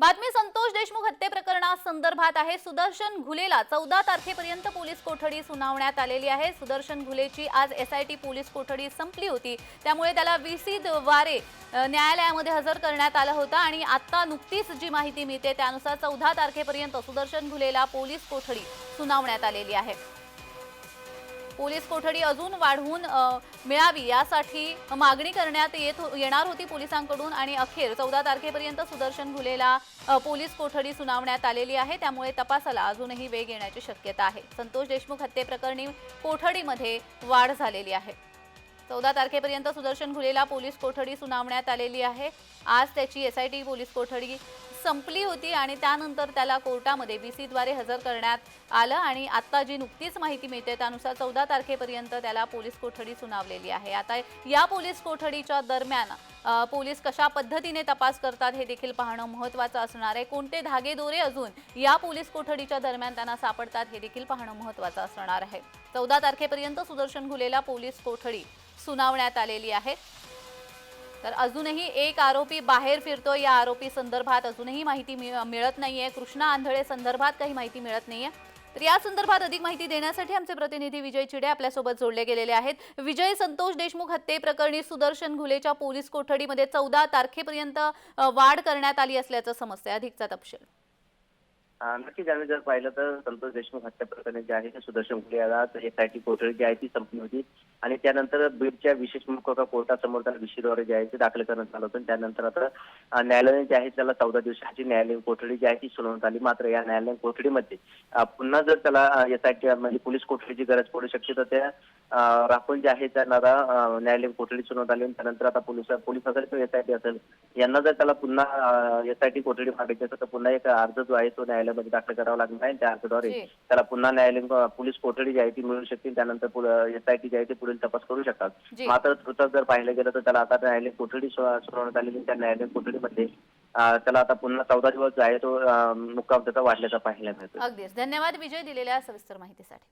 बातमी संतोष देशमुख हत्येप्रकरणा संदर्भात आहे. सुदर्शन घुलेला चौदा तारखेपर्यंत पोलीस कोठडी सुनावण्यात आलेली आहे. सुदर्शन घुलेची आज एसआयटी पोलीस कोठडी संपली होती. त्यामुळे त्याला व्ही द्वारे न्यायालयामध्ये हजर करण्यात आलं होतं आणि आता नुकतीच जी माहिती मिळते त्यानुसार चौदा तारखेपर्यंत सुदर्शन घुलेला पोलीस कोठडी सुनावण्यात आलेली आहे. पोलीस कोठडी अजून वाढवून मिळावी यासाठी मागणी करण्यात येत हो, येणार होती पोलिसांकडून आणि अखेर चौदा तारखेपर्यंत सुदर्शन घुलेला पोलीस कोठडी सुनावण्यात आलेली आहे. त्यामुळे तपासाला अजूनही वेग येण्याची शक्यता आहे. संतोष देशमुख हत्येप्रकरणी कोठडीमध्ये वाढ झालेली आहे. चौदा तारखेपर्यंत सुदर्शन घुलेला पोलीस कोठडी सुनावण्यात आलेली आहे. आज त्याची एसआयटी पोलीस कोठडी संपली होती आणि त्यानंतर त्याला कोर्टामध्ये बी सीद्वारे हजर करण्यात आलं आणि आत्ता जी नुकतीच माहिती मिळते त्यानुसार चौदा तारखेपर्यंत त्याला पोलीस कोठडी सुनावलेली आहे. आता या पोलीस कोठडीच्या दरम्यान पोलीस कशा पद्धतीने तपास करतात हे देखील पाहणं महत्त्वाचं असणार आहे. कोणते धागेदोरे अजून या पोलीस कोठडीच्या दरम्यान त्यांना सापडतात हे देखील पाहणं महत्त्वाचं असणार आहे. चौदा तारखेपर्यंत सुदर्शन घुलेला पोलीस कोठडी सुनावण्यात आलेली आहे. तर अजूनही एक आरोपी बाहेर फिरतो या आरोपी संदर्भात. अजूनही माहिती मिळ- मिळत नाहीये. कृष्णा आंधळे संदर्भात काही माहिती मिळत नाहीये. तर या संदर्भात अधिक माहिती देण्यासाठी आमचे प्रतिनिधी विजय चिडे आपल्यासोबत जोडले गेलेले आहेत. विजय संतोष देशमुख हत्येप्रकरणी सुदर्शन घुलेच्या पोलीस कोठडीमध्ये चौदा तारखेपर्यंत वाढ करण्यात आली असल्याचं समजतंय. अधिकचा तपशील. नक्कीच आम्ही जर पाहिलं तर संतोष देशमुख हत्या प्रकरणी जे आहे ते सुदर्शन घुले याला एसआयटी कोठडी जी आहे ती संपली होती. आणि त्यानंतर बीडच्या विशेष मुख्य कोर्टासमोर त्याला विषयद्वारे जे आहे ते दाखल करण्यात आलं होतं. त्यानंतर आता न्यायालयाने जे आहे त्याला चौदा दिवसाची न्यायालयीन कोठडी जी आहे ती सुनावण्यात आली. मात्र या न्यायालयीन कोठडीमध्ये पुन्हा जर त्याला एसआयटी म्हणजे पोलीस कोठडीची गरज पडू शकते तर त्या राहुल जे आहे त्यांना आता, न्यायालयीन कोठडी सुनावण्यात आली त्यानंतर आता पोलीस पोलीस असेल किंवा एसआयटी असेल यांना जर त्याला पुन्हा एसआयटी कोठडी मागायची असेल तर पुन्हा एक अर्ज जो आहे तो न्यायालयामध्ये दाखल करावा लागणार आहे. त्या अर्जाद्वारे. त्याला पुन्हा न्यायालयीन पोलीस कोठडी जी आहे ती मिळू शकते. त्यानंतर एसआयटी जी आहे ती पुढील तपास करू शकतात. मात्र तसं जर पाहिलं गेलं तर त्याला आता न्यायालयीन कोठडी सुनावण्यात आलेली त्या न्यायालयीन कोठडीमध्ये त्याला आता पुन्हा चौदा दिवस जो आहे तो मुक्काम त्याचा वाढल्याचा पाहायला मिळतो अगदीच. धन्यवाद. विजय दिलेल्या सविस्तर माहितीसाठी.